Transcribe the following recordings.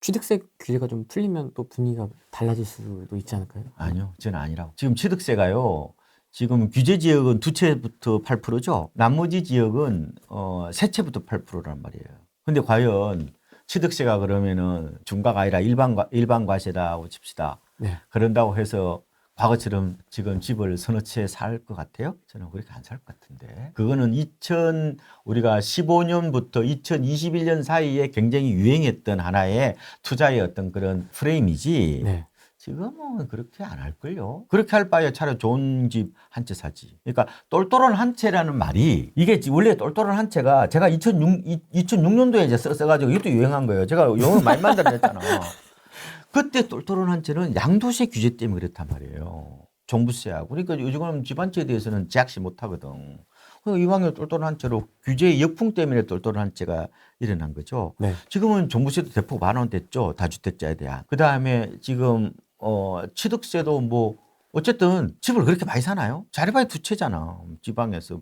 취득세 규제가 좀 풀리면 또 분위기가 달라질 수도 있지 않을까요? 아니요, 저는 아니라고. 지금 취득세가요. 지금 규제 지역은 두 채부터 8%죠. 나머지 지역은 어, 세 채부터 8%란 말이에요. 근데 과연 취득세가 그러면은 중과가 아니라 일반 과- 일반 과세다고 칩시다. 네. 그런다고 해서 과거처럼 지금 집을 서너 채 살 것 같아요? 저는 그렇게 안 살 것 같은데. 그거는 2000 우리가 15년부터 2021년 사이에 굉장히 유행했던 하나의 투자의 어떤 그런 프레임이지. 네. 지금은 그렇게 안 할걸요. 그렇게 할 바에 차라리 좋은 집 한 채 사지. 그러니까 똘똘한 한 채라는 말이 이게 지- 원래 똘똘한 한 채가 제가 2006, 2006년도에 이제 써, 써가지고 이것도 유행한 거예요. 제가 영어 많이 만들어냈잖아. 그때 똘똘한 한 채는 양도세 규제 때문에 그렇단 말이에요. 종부세하고. 그러니까 요즘은 집한 채에 대해서는 제약시 못 하거든. 그러니까 이왕에 똘똘한 한 채로 규제의 역풍 때문에 똘똘한 한 채가 일어난 거죠. 네. 지금은 종부세도 대폭 완화됐죠. 다주택자에 대한. 그 다음에 지금 어 취득세도 뭐 어쨌든 집을 그렇게 많이 사나요? 자리바이 두 채잖아. 지방에서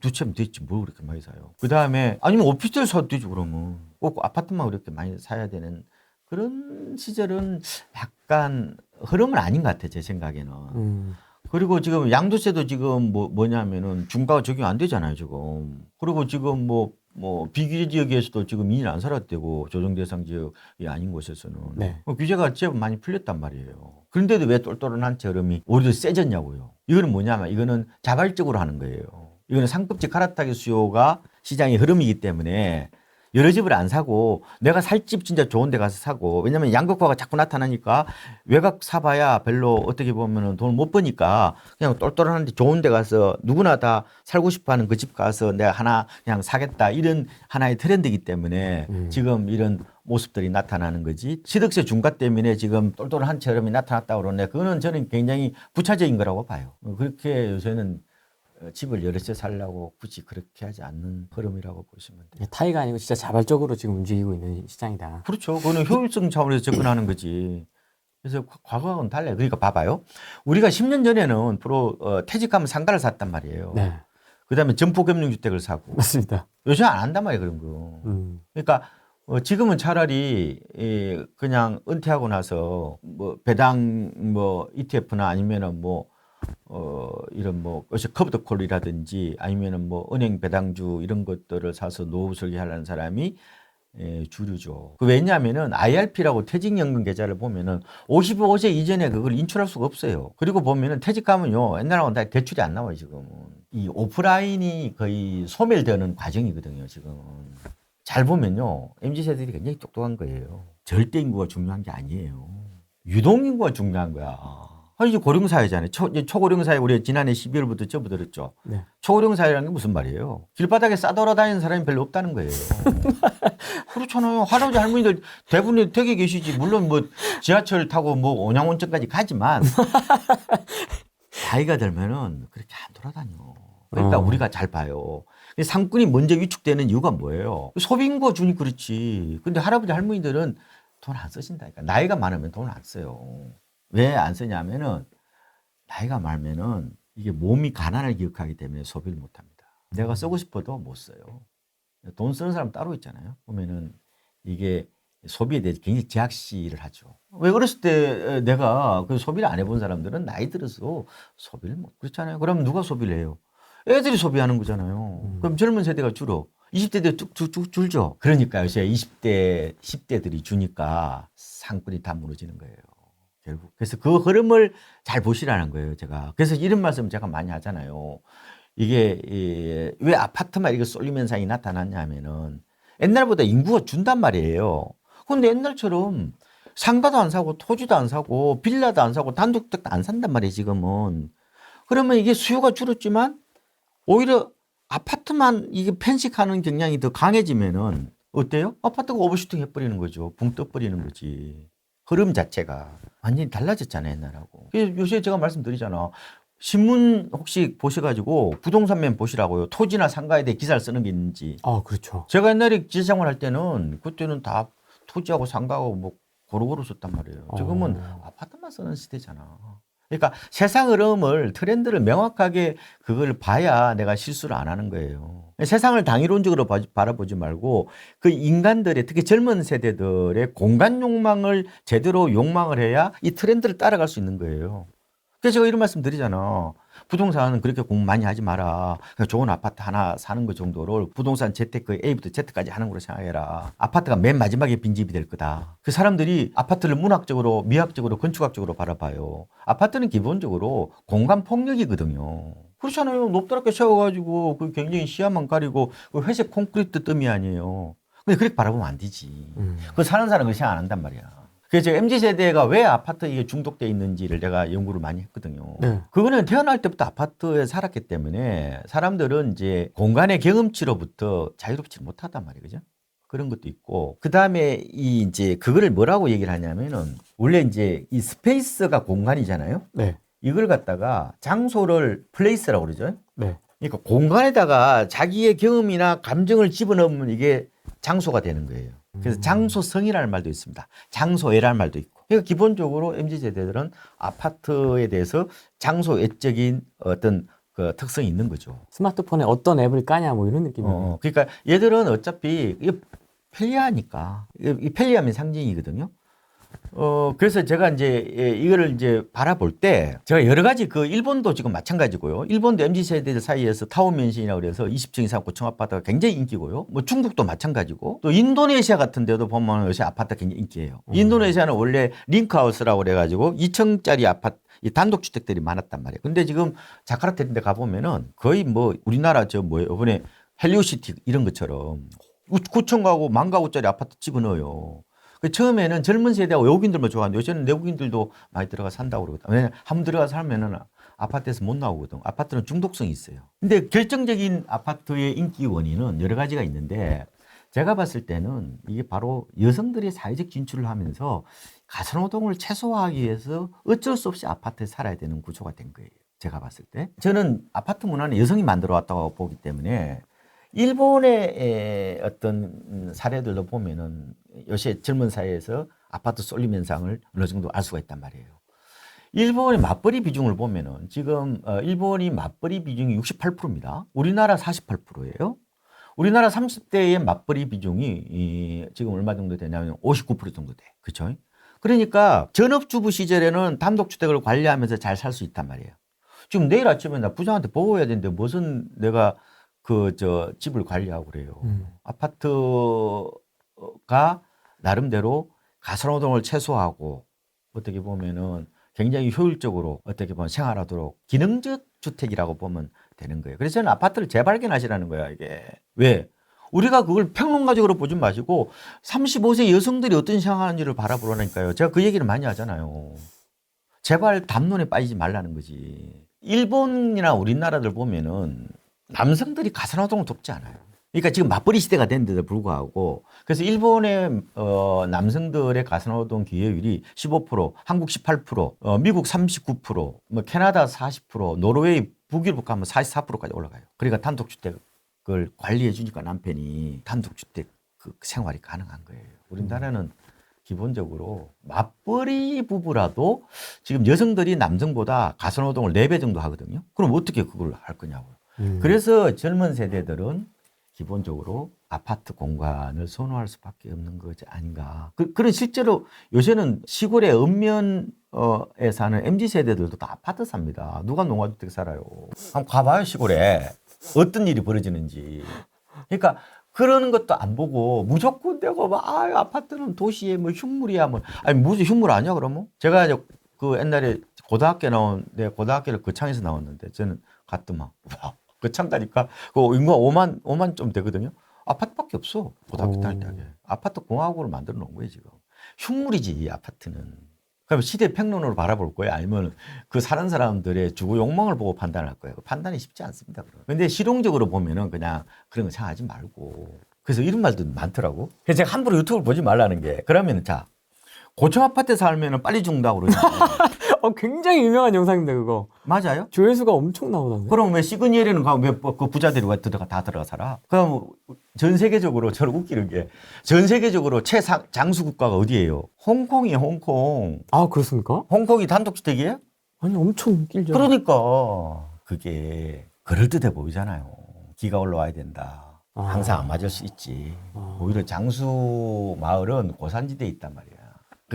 두 채면 됐지 뭘 그렇게 많이 사요. 그 다음에 아니면 오피스텔 사도 되지 그러면 꼭 아파트만 그렇게 많이 사야 되는 그런 시절은 약간 흐름은 아닌 것 같아 제 생각에는. 음. 그리고 지금 양도세도 지금 뭐 뭐냐면은 중과가 적용 안 되잖아요 지금. 그리고 지금 뭐뭐 비규제 지역에서도 지금 2년 안 살았대고 조정 대상 지역이 아닌 곳에서는 네. 어, 규제가 제법 많이 풀렸단 말이에요. 그런데도 왜 똘똘한 흐름이 오히려 세졌냐고요. 이거는 뭐냐면 이거는 자발적으로 하는 거예요. 이거는 상급지 갈아타기 수요가 시장의 흐름이기 때문에 여러 집을 안 사고 내가 살 집 진짜 좋은 데 가서 사고. 왜냐면 양극화가 자꾸 나타나니까 외곽 사봐야 별로 어떻게 보면은 돈을 못 버니까 그냥 똘똘한데 좋은 데 가서 누구나 다 살고 싶어 하는 그 집 가서 내가 하나 그냥 사겠다. 이런 하나의 트렌드이기 때문에 음. 지금 이런 모습들이 나타나는 거지. 취득세 중과 때문에 지금 똘똘한 체험이 나타났다고 그러네 그거는 저는 굉장히 부차적인 거라고 봐요. 어, 그렇게 요새는 어, 집을 여러 채 살려고 굳이 그렇게 하지 않는 흐름이라고 보시면 돼요. 타이가 아니고 진짜 자발적으로 지금 움직이고 있는 시장이다. 그렇죠. 그거는 효율성 차원에서 접근하는 거지. 그래서 과- 과거하고는 달라요. 그러니까 봐봐요. 우리가 10년 전에는 프로 어, 퇴직하면 상가를 샀단 말이에요. 네. 그다음에 점포금융주택을 사고 맞습니다. 요즘 안 한단 말이에요 그런 거. 음. 그러니까 어, 지금은 차라리 이, 그냥 은퇴하고 나서 뭐 배당 뭐 ETF나 아니면은 뭐 어, 이런 뭐, 어시 커브드 콜이라든지 아니면은 뭐 은행 배당주 이런 것들을 사서 노후 설계하려는 사람이 예, 주류죠. 그 왜냐하면은 IRP라고 퇴직연금 계좌를 보면은 55세 이전에 그걸 인출할 수가 없어요. 그리고 보면은 퇴직하면요 옛날하고는 다 대출이 안 나와요 지금은. 이 오프라인이 거의 소멸되는 과정이거든요 지금은. 잘 보면요 mz 세들이 굉장히 똑똑한 거예요. 절대 인구가 중요한 게 아니에요. 유동 인구가 중요한 거야. 아, 이제 고령 사회잖아요. 초, 초고령 사회 우리가 지난해 12월부터 접어들었죠. 네. 초고령 사회라는 게 무슨 말이에요? 길바닥에 싸돌아다니는 사람이 별로 없다는 거예요. 그렇잖아요. 할아버지 할머니들 대부분이 댁에 계시지. 물론 뭐 지하철 타고 뭐 온양온천까지 가지만 나이가 들면은 그렇게 안 돌아다녀. 그러니까 어. 우리가 잘 봐요. 상권이 먼저 위축되는 이유가 뭐예요? 소비인구가 주니 그렇지. 근데 할아버지 할머니들은 돈 안 쓰신다니까. 나이가 많으면 돈 안 써요. 왜 안 쓰냐면은 나이가 많으면은 이게 몸이 가난을 기억하기 때문에 소비를 못 합니다. 내가 쓰고 싶어도 못 써요. 돈 쓰는 사람 따로 있잖아요. 보면은 이게 소비에 대해서 굉장히 제약시를 하죠. 왜 어렸을 때 내가 그 소비를 안 해본 사람들은 나이 들어서 소비를 못 그렇잖아요. 그럼 누가 소비를 해요? 애들이 소비하는 거잖아요. 음. 그럼 젊은 세대가 줄어. 20대들 쭉쭉쭉 줄죠. 그러니까 요새 20대, 10대들이 주니까 상권이 다 무너지는 거예요. 결국. 그래서 그 흐름을 잘 보시라는 거예요, 제가. 그래서 이런 말씀 제가 많이 하잖아요. 이게 이, 왜 아파트만 이렇게 쏠림 현상이 나타났냐면은 옛날보다 인구가 준단 말이에요. 근데 옛날처럼 상가도 안 사고 토지도 안 사고 빌라도 안 사고 단독주택도 안 산단 말이에요, 지금은. 그러면 이게 수요가 줄었지만 오히려 아파트만 이게 편식하는 경향이 더 강해지면은 어때요? 아파트가 오버슈팅 해버리는 거죠. 붕 떠버리는 거지. 흐름 자체가 완전히 달라졌잖아요, 옛날하고. 그래서 요새 제가 말씀드리잖아. 신문 혹시 보셔가지고 부동산면 보시라고요. 토지나 상가에 대해 기사를 쓰는 게 있는지. 아, 그렇죠. 제가 옛날에 기자생활 할 때는 그때는 다 토지하고 상가하고 뭐 고루고루 썼단 말이에요. 지금은 어. 아파트만 쓰는 시대잖아. 그러니까 세상 흐름을 트렌드를 명확하게 그걸 봐야 내가 실수를 안 하는 거예요. 세상을 당이론적으로 봐- 바라보지 말고 그 인간들의 특히 젊은 세대들의 공간 욕망을 제대로 욕망을 해야 이 트렌드를 따라갈 수 있는 거예요. 그래서 제가 이런 말씀 드리잖아. 부동산은 그렇게 공부 많이 하지 마라. 좋은 아파트 하나 사는 것 정도를 부동산 재테크 A부터 Z까지 하는 걸로 생각해라. 아파트가 맨 마지막에 빈집이 될 거다. 그 사람들이 아파트를 문학적으로, 미학적으로, 건축학적으로 바라봐요. 아파트는 기본적으로 공간 폭력이거든요. 그렇잖아요. 높다랗게 세워가지고 그 굉장히 시야만 가리고 그 회색 콘크리트 뜸이 아니에요. 근데 그렇게 바라보면 안 되지. 음. 그 사는 사람은 그 생각 안 한단 말이야. 그래서 MZ 세대가 왜 아파트에 중독돼 있는지를 내가 연구를 많이 했거든요. 네. 그거는 태어날 때부터 아파트에 살았기 때문에 사람들은 이제 공간의 경험치로부터 자유롭지 못하단 말이에요. 그죠? 그런 것도 있고. 그 다음에 이 이제 그거를 뭐라고 얘기를 하냐면은 원래 이제 이 스페이스가 공간이잖아요. 네. 이걸 갖다가 장소를 플레이스라고 그러죠. 네. 그러니까 공간에다가 자기의 경험이나 감정을 집어넣으면 이게 장소가 되는 거예요. 그래서 음. 장소성이라는 말도 있습니다. 장소애라는 말도 있고. 그러니까 기본적으로 MZ 세대들은 아파트에 대해서 장소 외적인 어떤 그 특성이 있는 거죠. 스마트폰에 어떤 앱을 까냐 뭐 이런 느낌이에요. 어, 그러니까 얘들은 어차피 이게 편리하니까 이- 이 편리함의 상징이거든요. 어 그래서 제가 이제 예, 이거를 이제 바라볼 때 제가 여러 가지 그 일본도 지금 마찬가지고요. 일본도 mz 세대들 사이에서 타운 맨션이라고 그래서 20층 이상 고층 아파트가 굉장히 인기고요. 뭐 중국도 마찬가지고 또 인도네시아 같은 데도 보면 요새 아파트 굉장히 인기예요. 음. 인도네시아는 원래 링크하우스라고 그래 가지고 2층짜리 아파트 이 단독 주택들이 많았단 말이에요. 근데 지금 자카르타 이런 데 가보면은 거의 뭐 우리나라 저 뭐예요. 이번에 헬리오시티 이런 것처럼 9천 가구, 만 가구짜리 아파트 집어넣어요. 그 처음에는 젊은 세대하고 외국인들만 좋아하는데 요새는 내국인들도 많이 들어가 산다고 그러거든. 왜냐면 한번 들어가 살면은 아파트에서 못 나오거든. 아파트는 중독성이 있어요. 근데 결정적인 아파트의 인기 원인은 여러 가지가 있는데 제가 봤을 때는 이게 바로 여성들이 사회적 진출을 하면서 가선노동을 최소화하기 위해서 어쩔 수 없이 아파트에 살아야 되는 구조가 된 거예요. 제가 봤을 때. 저는 아파트 문화는 여성이 만들어 왔다고 보기 때문에 일본의 에, 어떤 음, 사례들도 보면은 요새 젊은 사회에서 아파트 쏠림 현상을 어느 정도 알 수가 있단 말이에요. 일본의 맞벌이 비중을 보면은 지금 어, 일본이 맞벌이 비중이 68%입니다. 우리나라 48%예요. 우리나라 30대의 맞벌이 비중이 이, 지금 얼마 정도 되냐면 59% 정도 돼. 그렇죠? 그러니까 전업주부 시절에는 단독주택을 관리하면서 잘 살 수 있단 말이에요. 지금 내일 아침에 나 부장한테 보고해야 되는데 무슨 내가 그 저 집을 관리하고 그래요. 음. 아파트가 나름대로 가사노동을 최소화하고 어떻게 보면은 굉장히 효율적으로 어떻게 보면 생활하도록 기능적 주택이라고 보면 되는 거예요. 그래서 저는 아파트를 재발견하시라는 거야, 이게. 왜? 우리가 그걸 평론가적으로 보지 마시고 35세 여성들이 어떤 생각하는지를 바라보라니까요. 제가 그 얘기를 많이 하잖아요. 제발 담론에 빠지지 말라는 거지. 일본이나 우리나라들 보면은 남성들이 가사 노동을 돕지 않아요. 그러니까 지금 맞벌이 시대가 됐는데도 불구하고 그래서 일본의 어, 남성들의 가사노동 기여율이 15%, 한국 18%, 어, 미국 39%, 뭐 캐나다 40%, 노르웨이 북유럽 가면 44%까지 올라가요. 그러니까 단독주택을 관리해 주니까 남편이 단독주택 그 생활이 가능한 거예요. 우리나라는 기본적으로 맞벌이 부부라도 지금 여성들이 남성보다 가사노동을 4배 정도 하거든요. 그럼 어떻게 그걸 할 거냐고요. 음. 그래서 젊은 세대들은 기본적으로 아파트 공간을 선호할 수밖에 없는 것이 아닌가. 그, 런 실제로 요새는 시골의 읍면에 사는 MZ 세대들도 다 아파트 삽니다. 누가 농화주택 살아요? 한번 가봐요 시골에 어떤 일이 벌어지는지. 그러니까 그러는 것도 안 보고 무조건 내가 막 아, 아파트는 도시에 뭐 흉물이야 뭐 아니 무슨 흉물 아니야 그러면 제가 이제 그 옛날에 고등학교 나온 내 고등학교를 거창에서 나왔는데 저는 갔더만 와 거창 가니까 그 인구가 5만 5만 좀 되거든요. 아파트밖에 없어 고등학교 오. 다닐 때 아파트 공화국으로 만들어 놓은 거예요 지금 흉물이지 이 아파트는. 그럼 시대 평론으로 바라볼 거예요? 아니면 그 사는 사람들의 주거 욕망을 보고 판단할 거예요? 판단이 쉽지 않습니다. 그런데 실용적으로 보면은 그냥 그런 거 생각하지 말고. 그래서 이런 말도 많더라고. 그래서 제가 함부로 유튜브를 보지 말라는 게 그러면 자 고층 아파트에 살면은 빨리 죽는다고 그러잖아요. 어, 굉장히 유명한 영상인데 그거 맞아요? 조회수가 엄청 나오던데. 그럼 왜 시그니엘에는 왜그 부자들이 왜 들어가 다 들어가 살아? 그럼 전 세계적으로 저는 웃기는 게 전 세계적으로 최장수 국가가 어디예요? 홍콩이에요, 홍콩. 아 그렇습니까? 홍콩이 단독주택이에요? 아니 엄청 길죠. 그러니까 그게 그럴 듯해 보이잖아요. 기가 올라와야 된다. 아. 항상 안 맞을 수 있지. 아. 오히려 장수 마을은 고산지대에 있단 말이야.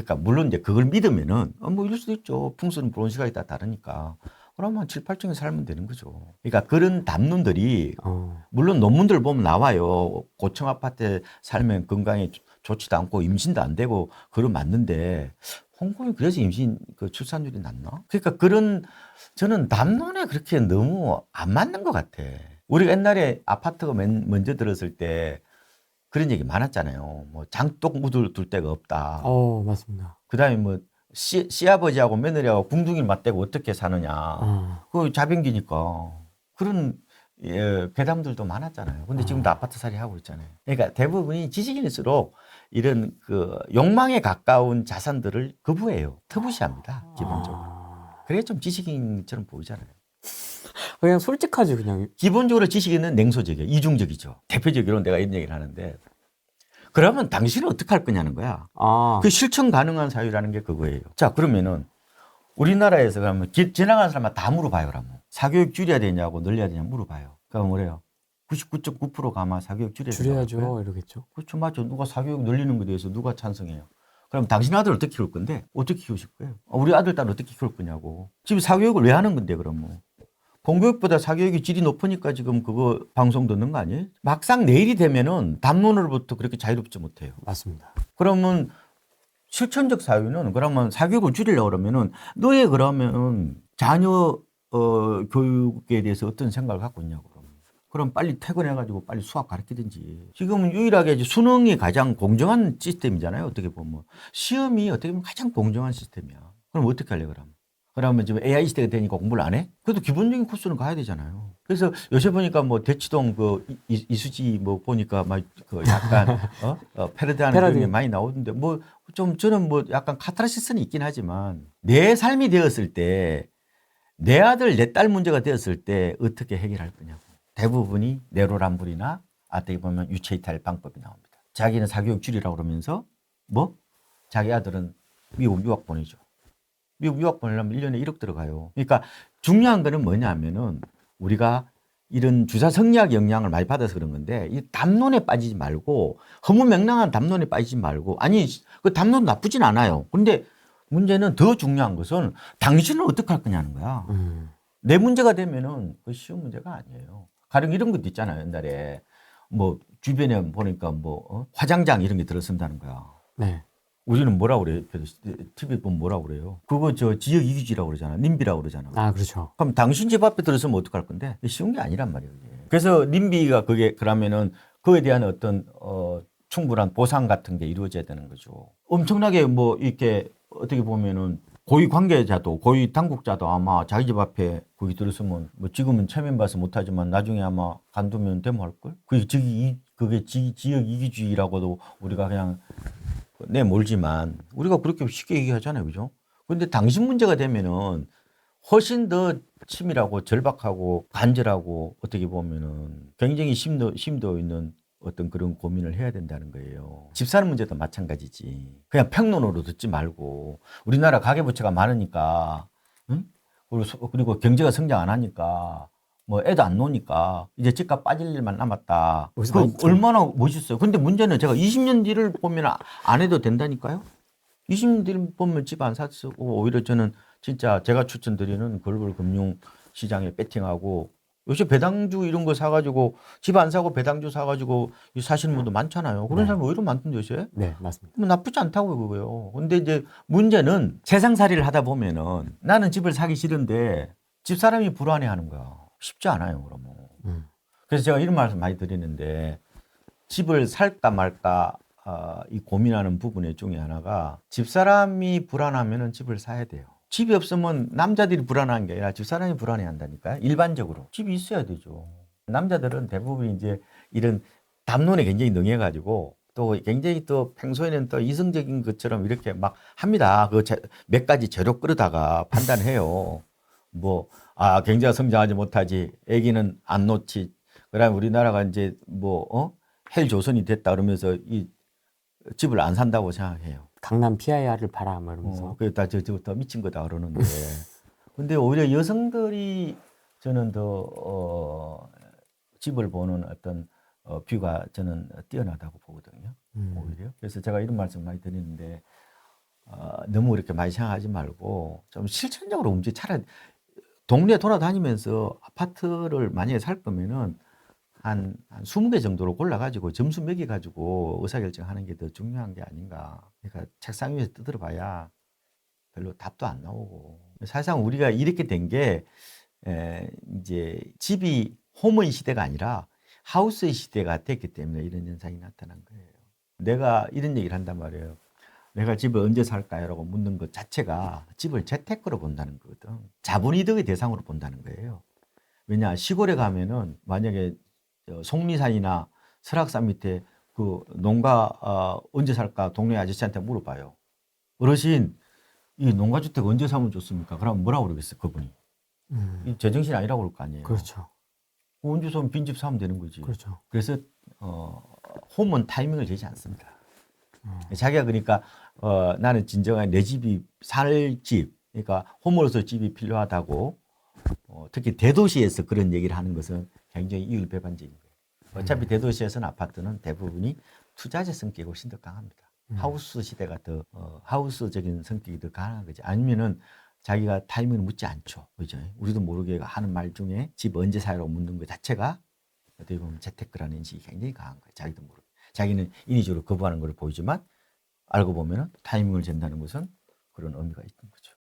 그러니까 물론 이제 그걸 믿으면은 어, 뭐 이럴 수도 있죠. 풍수는 불온 시각이 다 다르니까. 그러면 한 7, 8층에 살면 되는 거죠. 그러니까 그런 담론들이 어. 물론 논문들 보면 나와요. 고층 아파트에 살면 건강에 좋- 좋지도 않고 임신도 안 되고 그런 맞는데 홍콩이 그래서 임신 그 출산율이 낮나? 그러니까 그런 저는 담론에 그렇게 너무 안 맞는 것 같아. 우리가 옛날에 아파트가 맨 먼저 들었을 때 그런 얘기 많았잖아요. 뭐 장독 묻을 둘 데가 없다. 어 맞습니다. 그다음에 뭐 시, 시아버지하고 며느리하고 궁둥이를 맞대고 어떻게 사느냐. 아. 그 자변기니까 그런 예, 괴담들도 많았잖아요. 근데 지금도 아파트 살이 하고 있잖아요. 그러니까 대부분이 지식인일수록 이런 그 욕망에 가까운 자산들을 거부해요. 터부시합니다. 기본적으로. 아. 그래 좀 지식인처럼 보이잖아요. 그냥 솔직하지 그냥. 기본적으로 지식인은 냉소적이에요. 이중적이죠. 대표적으로 내가 이런 얘기를 하는데 그러면 당신은 어떻게 할 거냐는 거야. 아. 그 실천 가능한 사유라는 게 그거예요. 자, 그러면은 우리나라에서 그러면 기- 지나가는 사람만 다 물어봐요, 그러면. 사교육 줄여야 되냐고 늘려야 되냐 물어봐요. 그러면 뭐래요? 99.9%가 아마 사교육 줄여야 그래요. 줄여야죠 이러겠죠. 그렇죠, 맞죠. 누가 사교육 늘리는 것에 대해서 누가 찬성해요? 그럼 당신 아들 어떻게 키울 건데? 어떻게 키우실 거예요? 아, 우리 아들, 딸 어떻게 키울 거냐고. 지금 사교육을 왜 하는 건데, 그럼 뭐. 공교육보다 사교육이 질이 높으니까 지금 그거 방송 듣는 거 아니에요? 막상 내일이 되면은 담론으로부터 그렇게 자유롭지 못해요. 맞습니다. 그러면 실천적 사유는 그러면 사교육을 줄이려고 그러면은 너의 그러면은 자녀 어, 교육에 대해서 어떤 생각을 갖고 있냐고 그러면. 그럼 빨리 퇴근해가지고 빨리 수학 가르치든지. 지금은 유일하게 이제 수능이 가장 공정한 시스템이잖아요. 어떻게 보면. 시험이 어떻게 보면 가장 공정한 시스템이야. 그럼 어떻게 그럼? 그러면 지금 AI 시대가 되니까 공부를 안 해? 그래도 기본적인 코스는 가야 되잖아요. 그래서 요새 보니까 뭐 대치동 그 이- 이- 이수지 뭐 보니까 막 그 약간 어, 어 패러디하는 패러디. 게 많이 나오던데 뭐 좀 저는 뭐 약간 카타르시스는 있긴 하지만 내 삶이 되었을 때 내 아들 내 딸 문제가 되었을 때 어떻게 해결할 거냐고 대부분이 내로남불이나 어떻게 보면 유체이탈 방법이 나옵니다. 자기는 사교육 줄이라고 그러면서 뭐 자기 아들은 미국 유학 보내죠. 미국 유학 보내려면 1년에 1억 들어가요. 그러니까 중요한 거는 뭐냐면은 우리가 이런 주사 성리학 영향을 많이 받아서 그런 건데 이 담론에 빠지지 말고 허무맹랑한 담론에 빠지지 말고 아니 그 담론 나쁘진 않아요. 근데 문제는 더 중요한 것은 당신은 어떻게 할 거냐는 거야. 음. 내 문제가 되면은 그 쉬운 문제가 아니에요. 가령 이런 것도 있잖아요. 옛날에 뭐 주변에 보니까 뭐 어? 화장장 이런 게 들어선다는 거야. 네. 우리는 뭐라고 그래요? TV 보면 뭐라고 그래요? 그거 저 지역 이기주의라고 그러잖아. 님비라고 그러잖아. 아 그렇죠. 그럼 당신 집 앞에 들어서면 어떡할 건데? 쉬운 게 아니란 말이에요. 그래서 님비가 그게 그러면은 그에 대한 어떤 어 충분한 보상 같은 게 이루어져야 되는 거죠. 엄청나게 뭐 이렇게 어떻게 보면은 고위 관계자도 고위 당국자도 아마 자기 집 앞에 거기 들어서면 뭐 지금은 체면 봐서 못하지만 나중에 아마 간두면 데모할 걸. 그게 지 그게 지, 지역 이기주의라고도 우리가 그냥 내몰지만 우리가 그렇게 쉽게 얘기하잖아요, 그죠? 그런데 당신 문제가 되면은 훨씬 더 치밀하고 절박하고 간절하고 어떻게 보면은 굉장히 심도 심도 있는 어떤 그런 고민을 해야 된다는 거예요. 집 사는 문제도 마찬가지지. 그냥 평론으로 듣지 말고 우리나라 가계부채가 많으니까, 응? 그리고, 소- 그리고 경제가 성장 안 하니까 뭐 애도 안 노니까 이제 집값 빠질 일만 남았다. 그 얼마나 멋있어요. 근데 문제는 제가 20년 뒤를 보면 아- 안 해도 된다니까요. 20년 뒤를 보면 집안 샀고 오히려 저는 진짜 제가 추천드리는 글로벌 금융 시장에 배팅하고 요새 배당주 이런 거 사가지고 집 안 사고 배당주 사가지고 이 사시는 분도 많잖아요. 그런 네. 사람 오히려 많던데 요새. 네 맞습니다. 뭐 나쁘지 않다고 그거요. 근데 이제 문제는 세상살이를 하다 보면은 나는 집을 사기 싫은데 집 사람이 불안해하는 거야. 쉽지 않아요, 그러면. 음. 그래서 제가 이런 말씀 많이 드리는데 집을 살까 말까 어, 이 고민하는 부분의 중에 하나가 집사람이 불안하면은 집을 사야 돼요. 집이 없으면 남자들이 불안한 게 아니라 집사람이 불안해 한다니까요. 일반적으로. 집이 있어야 되죠. 남자들은 대부분 이제 이런 담론에 굉장히 능해가지고 또 굉장히 또 평소에는 또 이성적인 것처럼 이렇게 막 합니다. 그 몇 가지 재료 끌어다가 판단해요. 뭐, 아, 경제가 성장하지 못하지. 애기는 안 놓지. 그 다음에 우리나라가 이제 뭐, 어? 헬조선이 됐다 그러면서 이 집을 안 산다고 생각해요. 강남 PIR을 봐라 뭐 이러면서. 어, 그다 저, 저부터 미친 거다 그러는데. 근데 오히려 여성들이 저는 더 어, 집을 보는 어떤 어, 뷰가 저는 뛰어나다고 보거든요. 음. 오히려. 그래서 제가 이런 말씀 많이 드리는데 어, 너무 이렇게 많이 생각하지 말고 좀 실천적으로 움직여 차라리 동네 돌아다니면서 아파트를 만약에 살 거면은 한, 한 20개 정도로 골라가지고 점수 매겨가지고 의사결정하는 게 더 중요한 게 아닌가. 그러니까 책상 위에서 뜯어 봐야 별로 답도 안 나오고. 사실상 우리가 이렇게 된 게, 에, 이제 집이 홈의 시대가 아니라 하우스의 시대가 됐기 때문에 이런 현상이 나타난 거예요. 내가 이런 얘기를 한단 말이에요. 내가 집을 언제 살까요? 라고 묻는 것 자체가 집을 재테크로 본다는 거거든. 자본이득의 대상으로 본다는 거예요. 왜냐, 시골에 가면은 만약에 저 속리산이나 설악산 밑에 그 농가 어, 언제 살까 동네 아저씨한테 물어봐요. 어르신, 이 농가주택 언제 사면 좋습니까? 그러면 뭐라고 그러겠어요, 그분이. 음. 이 제정신 아니라고 그럴 거 아니에요. 그렇죠. 언제 사면 빈집 사면 되는 거지. 그렇죠. 그래서 어, 홈은 타이밍을 재지 않습니다. 음. 자기가 그러니까 어, 나는 진정한 내 집이 살 집, 그러니까 홈으로서 집이 필요하다고 어, 특히 대도시에서 그런 얘기를 하는 것은 굉장히 이율배반적인 거예요. 어차피 대도시에서는 아파트는 대부분이 투자재 성격이 훨씬 더 강합니다. 음. 하우스 시대가 더 어, 하우스적인 성격이 더 강한 거지. 아니면은 자기가 타이밍을 묻지 않죠. 그죠? 우리도 모르게 하는 말 중에 집 언제 사요라고 묻는 것 자체가 어떻게 보면 재테크라는 인식이 굉장히 강한 거예요. 자기도 모르게. 자기는 인위적으로 거부하는 걸 보이지만 알고 보면은 타이밍을 잰다는 것은 그런 의미가 있는 거죠.